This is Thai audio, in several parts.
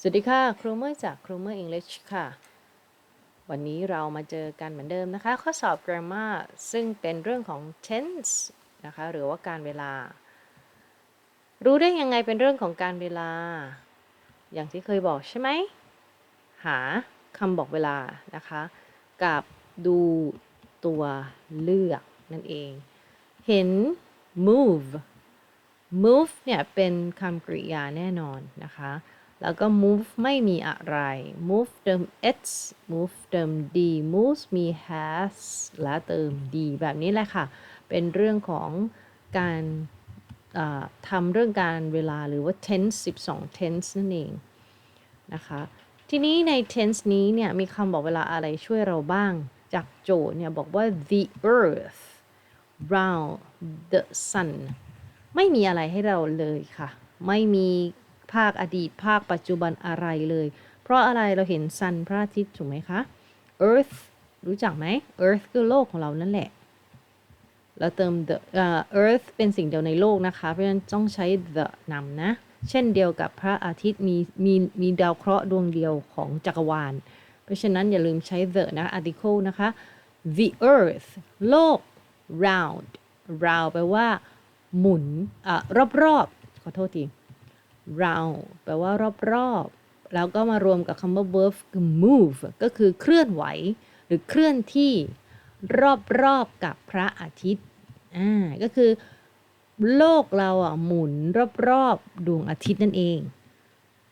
สวัสดีค่ะ ครูเมอร์จากครูเมอร์ English ค่ะ วันนี้เรามาเจอกันเหมือนเดิมนะคะ ข้อสอบ grammar ซึ่งเป็นเรื่องของ tense นะคะ หรือว่าการเวลา รู้ได้ยังไงเป็นเรื่องของการเวลา อย่างที่เคยบอกใช่ไหม หาคำบอกเวลานะคะ กับดูตัวเลือกนั่นเอง เห็น move move เนี่ยเป็นคำกริยาแน่นอนนะคะ แล้วก็ move ไม่มีอะไร move เติม s move เติม d move มี has และเติม d แบบนี้แหละค่ะ เป็นเรื่องของการทำเรื่องการเวลาหรือว่า tense 12 tense นั่นเองนะคะ ทีนี้ใน tense นี้เนี่ยมีคำบอกเวลาอะไรช่วยเราบ้าง จากโจทย์เนี่ยบอกว่า the earth round the sun ไม่มีอะไรให้เราเลยค่ะ ไม่มี ภาคอดีต ภาคปัจจุบันอะไรเลย เพราะอะไรเราเห็น sun พระอาทิตย์ถูกไหมคะ earth รู้จักไหม earth คือโลกของเรานั่นแหละ เราเติม the เอ่อ earth เป็นสิ่งเดียวในโลกนะคะ เพราะฉะนั้นต้องใช้ the นำนะ เช่นเดียวกับพระอาทิตย์มีมีมีดาวเคราะห์ดวงเดียวของจักรวาล เพราะฉะนั้นอย่าลืมใช้ the นะ article นะคะ the earth โลก round round แปลว่า หมุนอะรอบๆขอโทษที round แปลว่ารอบๆ แล้วก็มารวมกับคำว่า verb คือ move ก็คือเคลื่อนไหว หรือเคลื่อนที่รอบๆ กับพระอาทิตย์ อ่า ก็คือ โลกเราอะหมุนรอบๆ ดวงอาทิตย์นั่นเอง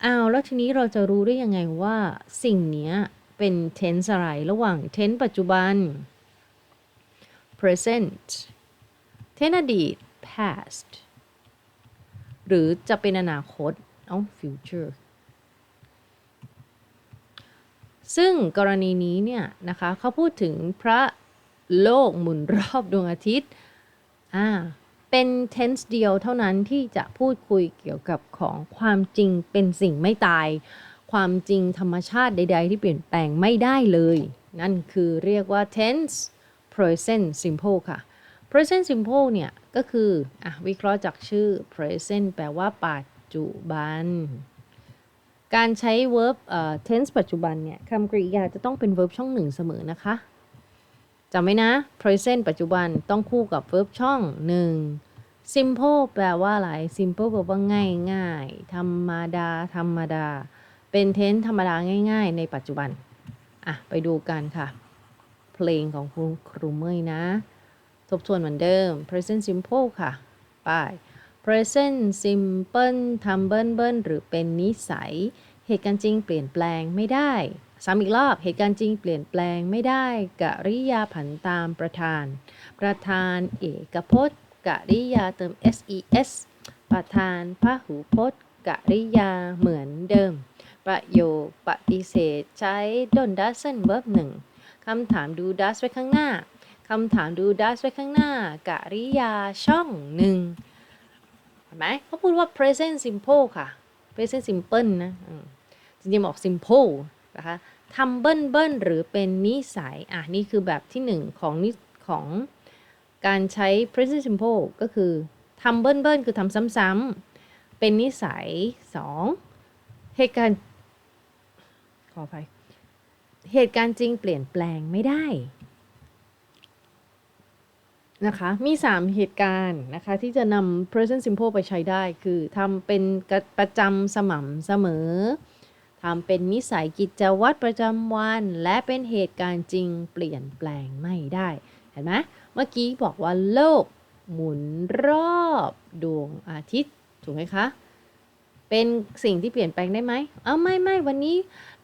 อ้าว แล้วทีนี้เราจะรู้ได้ยังไงว่าสิ่งนี้เป็น tense อะไร ระหว่าง tense ปัจจุบัน present tense อดีต past หรือจะเป็นอนาคต เอา future ซึ่งกรณีนี้เนี่ยนะคะเขาพูดถึงพระโลกหมุนรอบดวงอาทิตย์ อ่า เป็น tense เดียวเท่านั้นที่จะพูดคุยเกี่ยวกับของความจริงเป็นสิ่งไม่ตาย ความจริงธรรมชาติใด ๆ ที่เปลี่ยนแปลงไม่ได้เลย นั่นคือเรียกว่า tense present simple ค่ะ present simple เนี่ย ก็คืออะวิเคราะห์จากชื่อ present แปลว่าปัจจุบัน การใช้ verb tense ปัจจุบันเนี่ยคำกริยาจะต้องเป็น verb ช่องหนึ่งเสมอนะคะจำไว้นะ present ปัจจุบันต้องคู่กับ verb ช่องหนึ่ง simple แปลว่าอะไร simple แปลว่าง่ายง่ายๆธรรมดา ธรรมดา เป็น tense ธรรมดาง่าย ๆ ในปัจจุบัน อะ ไปดูกันค่ะ เพลงของครูครูเมยนะ ทบทวนเหมือนเดิม present simple ค่ะ ไป present simple ทำเบิ้ลเบิ้ลหรือเป็นนิสัย เหตุการณ์จริงเปลี่ยนแปลงไม่ได้ ซ้ำอีกรอบ เหตุการณ์จริงเปลี่ยนแปลงไม่ได้ กริยาผันตามประธาน ประธานเอกพจน์ กริยาเติม ses ประธานพหูพจน์ กริยาเหมือนเดิม ประโยคปฏิเสธใช้ don't doesn't verb หนึ่งคำถามดู does ไว้ข้างหน้า คำถามดู does ไว้ข้างหน้า กริยาช่องหนึ่งเห็นไหมเขาพูดว่า present simple ค่ะ present simple นะจริงๆบอก simple นะคะทำเบิ้ลเบิ้ลหรือเป็นนิสัย อะ นี่คือแบบที่หนึ่งของนิของการใช้ present simple ก็คือทำเบิ้ลเบิ้ลคือทำซ้ำๆเป็นนิสัยสองเหตุการณ์ขออภัยเหตุการณ์จริงเปลี่ยนแปลงไม่ได้ นะคะ มี 3 เหตุการณ์นะคะ ที่จะนำ present simple ไปใช้ได้ คือทำเป็นประจำสม่ำเสมอทำเป็นนิสัยกิจวัตรประจำวัน และเป็นเหตุการณ์จริงเปลี่ยนแปลงไม่ได้ เห็นไหมเมื่อกี้บอกว่าโลก หมุนรอบดวงอาทิตย์ ถูกไหมคะ เป็นสิ่งที่เปลี่ยนแปลงได้ไหมเอาไม่ไม่วันนี้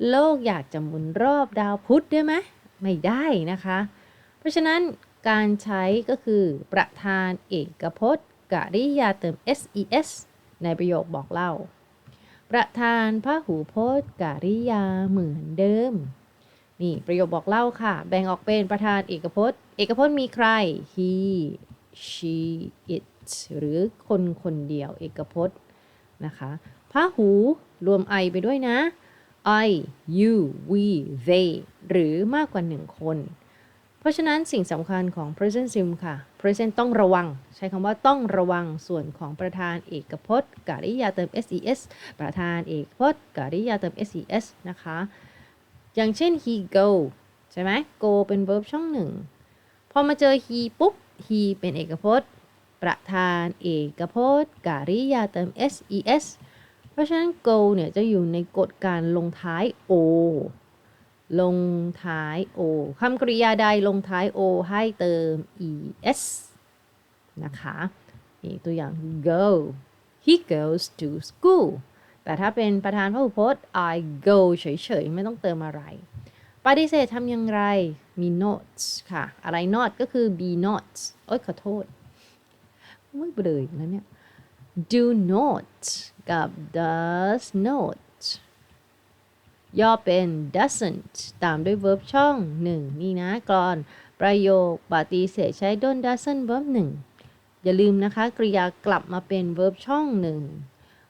โลกอยากจะหมุนรอบดาวพุธได้ไหมไม่ได้นะคะ เพราะฉะนั้น การใช้ก็คือประธานเอกพจน์กริยาเติม ses ในประโยคบอกเล่า ประธานพหูพจน์กริยาเหมือนเดิม นี่ประโยคบอกเล่าค่ะ แบ่งออกเป็นประธานเอกพจน์ เอกพจน์มีใคร he she it หรือคนคนเดียวเอกพจน์นะคะพหูรวม I ไปด้วยนะ I you we they หรือมากกว่าหนึ่งคน เพราะฉะนั้นสิ่งสำคัญของ present sim ค่ะ present ต้องระวัง ใช้คำว่าต้องระวังส่วนของประธานเอกพจน์กริยาเติม ses ประธานเอกพจน์กริยาเติม ses นะคะ อย่างเช่น he go ใช่ไหม go เป็น verb ช่องหนึ่งพอมาเจอ he ปุ๊บ he เป็นเอกพจน์ ประธานเอกพจน์กริยาเติม ses เพราะฉะนั้น go เนี่ยจะอยู่ในกฎการลงท้าย o ลงท้าย o คำกริยาใดลงท้าย o ให้เติม es นะคะนี่ตัวอย่าง go he goes to school แต่ถ้าเป็นประธานพหูพจน์ I go เฉยๆ ไม่ต้องเติมอะไร ปฏิเสธทำอย่างไร มี not ค่ะ อะไร not ก็คือ be not โอ๊ยขอโทษไม่เบลอแล้วเนี่ย do not กับ does not ย่อเป็น doesn't ตามด้วย verb ช่องหนึ่งนี่นะกรอน ประโยคปฏิเสธใช้ don't doesn't verb หนึ่งอย่าลืมนะคะ กริยากลับมาเป็น verb ช่องหนึ่ง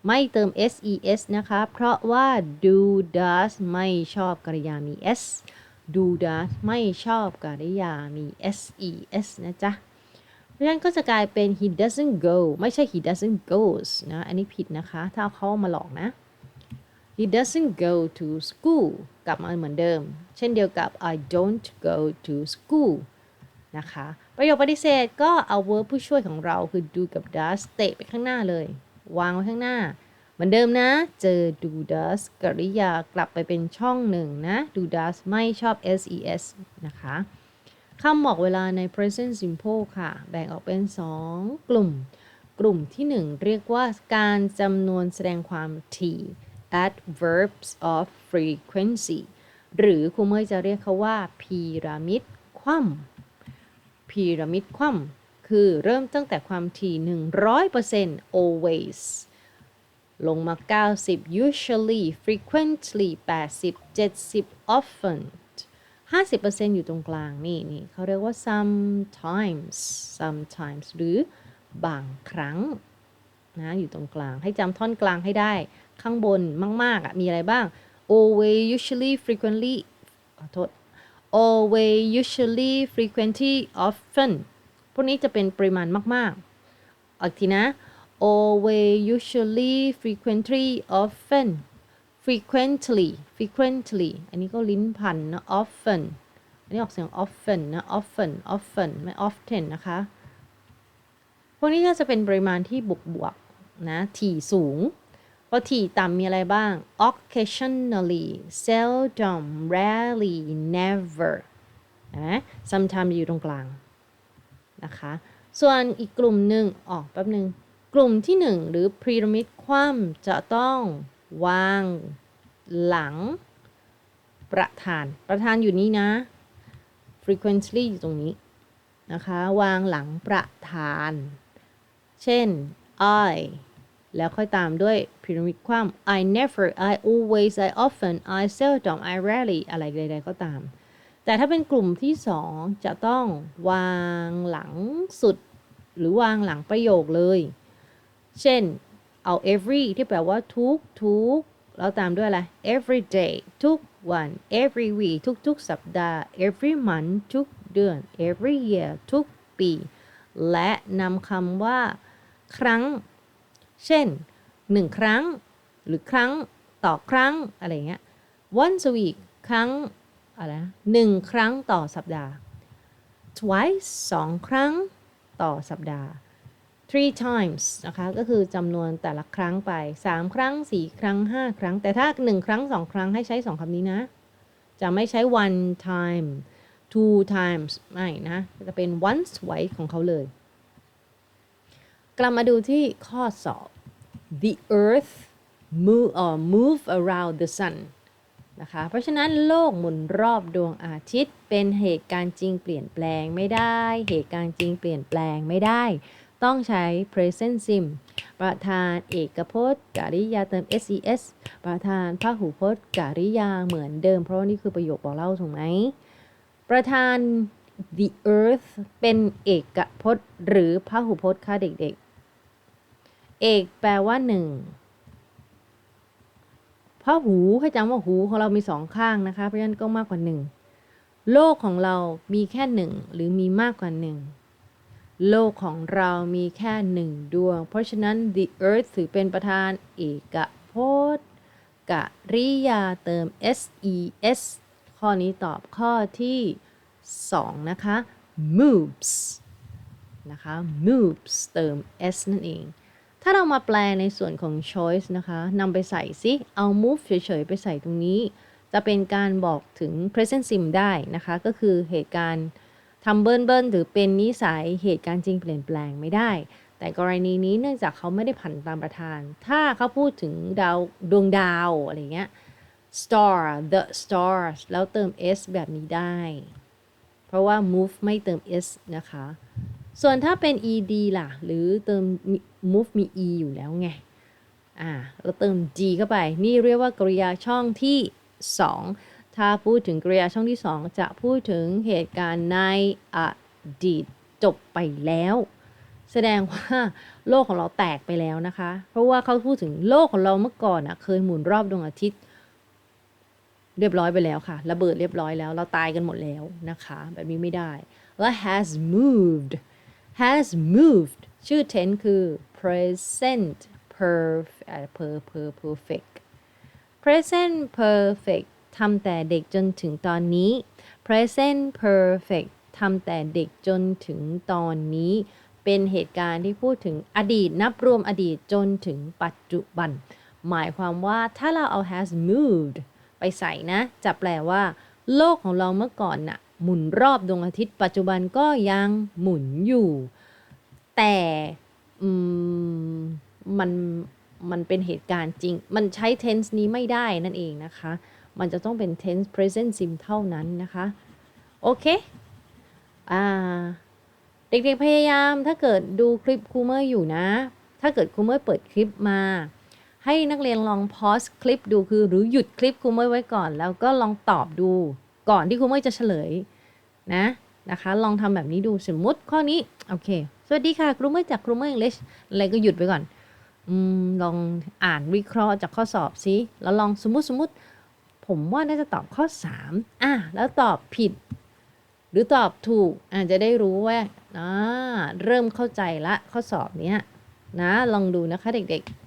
ไม่เติม ses นะคะ เพราะว่า do does ไม่ชอบกริยามี s do does ไม่ชอบกริยามี ses นะจ๊ะเพราะฉะนั้นก็จะกลายเป็น he doesn't go ไม่ใช่ he doesn't goes นะ อันนี้ผิดนะคะ ถ้าเขามาหลอกนะ he doesn't go to school กลับมาเหมือนเดิม เช่นเดียวกับ I don't go to school นะคะ ประโยคปฏิเสธก็เอา verb ผู้ช่วยของเราคือ do กับ does เตะไปข้างหน้าเลย วางไว้ข้างหน้า เหมือนเดิมนะ เจอ do does กริยากลับไปเป็นช่องหนึ่งนะ do does ไม่ชอบ ses นะคะคำบอกเวลาใน present simple ค่ะ แบ่งออกเป็น 2 กลุ่ม กลุ่มที่ 1 เรียกว่าการจำนวนแสดงความถี่ adverbs of frequency หรือครูเมยจะเรียกเขาว่าพีระมิดคว่ำพีระมิดคว่ำคือเริ่มตั้งแต่ความถี่100% always ลงมา 90 usually frequently 80 70 often 50%อยู่ตรงกลางนี่นี่เขาเรียกว่า sometimes sometimes หรือบางครั้งนะอยู่ตรงกลางให้จำท่อนกลางให้ได้ ข้างบนมาก ๆ อะ มีอะไรบ้าง always usually frequently ขอโทษ always usually frequently often พวกนี้จะเป็นปริมาณมากๆอีกทีนะ always usually frequently often frequently frequently อันนี้ก็ลิ้นพันนะ often อันนี้ออกเสียง often นะ often often ไม่ often นะคะ พวกนี้ก็จะเป็นปริมาณที่บวกบวกนะถี่สูง พอถี่ต่ำมีอะไรบ้าง occasionally seldom rarely never นะ sometimes อยู่ตรงกลางนะคะ ส่วนอีกกลุ่มหนึ่งออกแป๊บหนึ่งกลุ่มที่หนึ่งหรือพีระมิดคว่ำจะต้องวางหลังประธาน ประธานอยู่นี้นะ frequently อยู่ตรงนี้นะคะ วางหลังประธาน เช่น I แล้วค่อยตามด้วยพีระมิดคว่ำ I never I always I often I seldom I rarely อะไรใดๆก็ตาม แต่ถ้าเป็นกลุ่มที่สองจะต้องวางหลังสุด หรือวางหลังประโยคเลย เช่น เอา every ที่แปลว่าทุกทุกแล้วตามด้วยอะไร every day ทุกวัน every week ทุกทุกสัปดาห์ every month ทุกเดือน every year ทุกปี และนำคำว่าครั้ง เช่นหนึ่งครั้ง หรือครั้งต่อครั้งอะไรเงี้ย once a week ครั้งอะไรหนึ่งครั้งต่อสัปดาห์ twice สองครั้งต่อสัปดาห์ three times นะคะ ก็คือจำนวนแต่ละครั้งไป 3 ครั้ง 4 ครั้ง 5 ครั้ง แต่ถ้า 1 ครั้ง 2 ครั้งให้ใช้ 2คำนี้นะ จะไม่ใช้ one time two times ไม่นะ จะเป็น once ไว้ของเขาเลย กลับมาดูที่ข้อสอบ the earth move or move around the sun นะคะเพราะฉะนั้นโลกหมุนรอบดวงอาทิตย์เป็นเหตุการณ์จริงเปลี่ยนแปลงไม่ได้ เหตุการณ์จริงเปลี่ยนแปลงไม่ได้ ต้องใช้ present sim ประธานเอกพจน์กริยาเติม ses ประธานพหูพจน์กริยาเหมือนเดิม เพราะานี่คือประโยคบอกเล่าถูกไหมประธาน the earth เป็นเอกพจน์ หรือพหูพจน์ค่ะเด็กๆ เอกแปลว่าหนึ่งเพราะหูให้จำว่าหูของเรามีสองข้างนะคะ เพราะฉะนั้นก็มากกว่าหนึ่งโลกของเรามีแค่หนึ่งหรือมีมากกว่าหนึ่งโลกของเรามีแค่หนึ่งดวง เพราะฉะนั้น the earth ถือเป็นประธานเอกพจน์กริยาเติม ses ข้อนี้ตอบข้อที่ 2 นะคะ moves นะคะ moves เติม s นั่นเอง ถ้าเรามาแปลในส่วนของ choice นะคะนำไปใส่ซิเอา move เฉยๆ ไปใส่ตรงนี้ จะเป็นการบอกถึง present sim ได้นะคะ ก็คือเหตุการณ์ทำเบิ้ลเบิ้ลหรือเป็นนิสัยเหตุการณ์จริงเปลี่ยนแปลงไม่ได้ แต่กรณีนี้เนื่องจากเขาไม่ได้ผันตามประธาน ถ้าเขาพูดถึงดาวดวงดาวอะไรเงี้ย star the stars แล้วเติม s แบบนี้ได้ เพราะว่า move ไม่เติม s นะคะ ส่วนถ้าเป็น ed ล่ะ หรือเติม move มี e อยู่แล้วไง อ่าเราเติม g เข้าไป นี่เรียกว่ากริยาช่องที่ 2 ถ้าพูดถึงกริยาช่องที่ 2 จะพูดถึงเหตุการณ์ในอดีตจบไปแล้ว แสดงว่าโลกของเราแตกไปแล้วนะคะ เพราะว่าเขาพูดถึงโลกของเราเมื่อก่อนอะเคยหมุนรอบดวงอาทิตย์เรียบร้อยไปแล้วค่ะ ระเบิดเรียบร้อยแล้ว เราตายกันหมดแล้วนะคะ แบบนี้ไม่ได้ แล้ว has moved has moved ชื่อ tense คือ present perfect per per perfect present perfect ทำแต่เด็กจนถึงตอนนี้ present perfect ทำแต่เด็กจนถึงตอนนี้ เป็นเหตุการณ์ที่พูดถึงอดีตนับรวมอดีตจนถึงปัจจุบัน หมายความว่าถ้าเราเอา has moved ไปใส่นะ จะแปลว่า โลกของเราเมื่อก่อนน่ะ หมุนรอบดวงอาทิตย์ ปัจจุบันก็ยังหมุนอยู่ แต่มมันมันเป็นเหตุการณ์จริง มันใช้ tense นี้ไม่ได้นั่นเองนะคะ มันจะต้องเป็น tense present sim เท่านั้นนะคะ โอเค อ่า เด็กๆพยายามถ้าเกิดดูคลิปครูเมอร์อยู่นะ ถ้าเกิดครูเมอร์เปิดคลิปมา ให้นักเรียนลองพอสคลิปดูคือหรือหยุดคลิปครูเมอร์ไว้ก่อน แล้วก็ลองตอบดู ก่อนที่ครูเมอร์จะเฉลยนะนะคะ ลองทำแบบนี้ดูสมมติข้อนี้ โอเค สวัสดีค่ะ ครูเมอร์จากครูเมอร์อังกฤษอะไรก็หยุดไว้ก่อนอลองอ่านวิเคราะห์จากข้อสอบซิแล้วลองสมมติสมมติ ผมว่าน่าจะตอบข้อ 3 อะ แล้วตอบผิด หรือตอบถูกอาจจะได้รู้ว่าอ่าเริ่มเข้าใจละข้อสอบเนี้ยนะ ลองดูนะคะเด็กๆ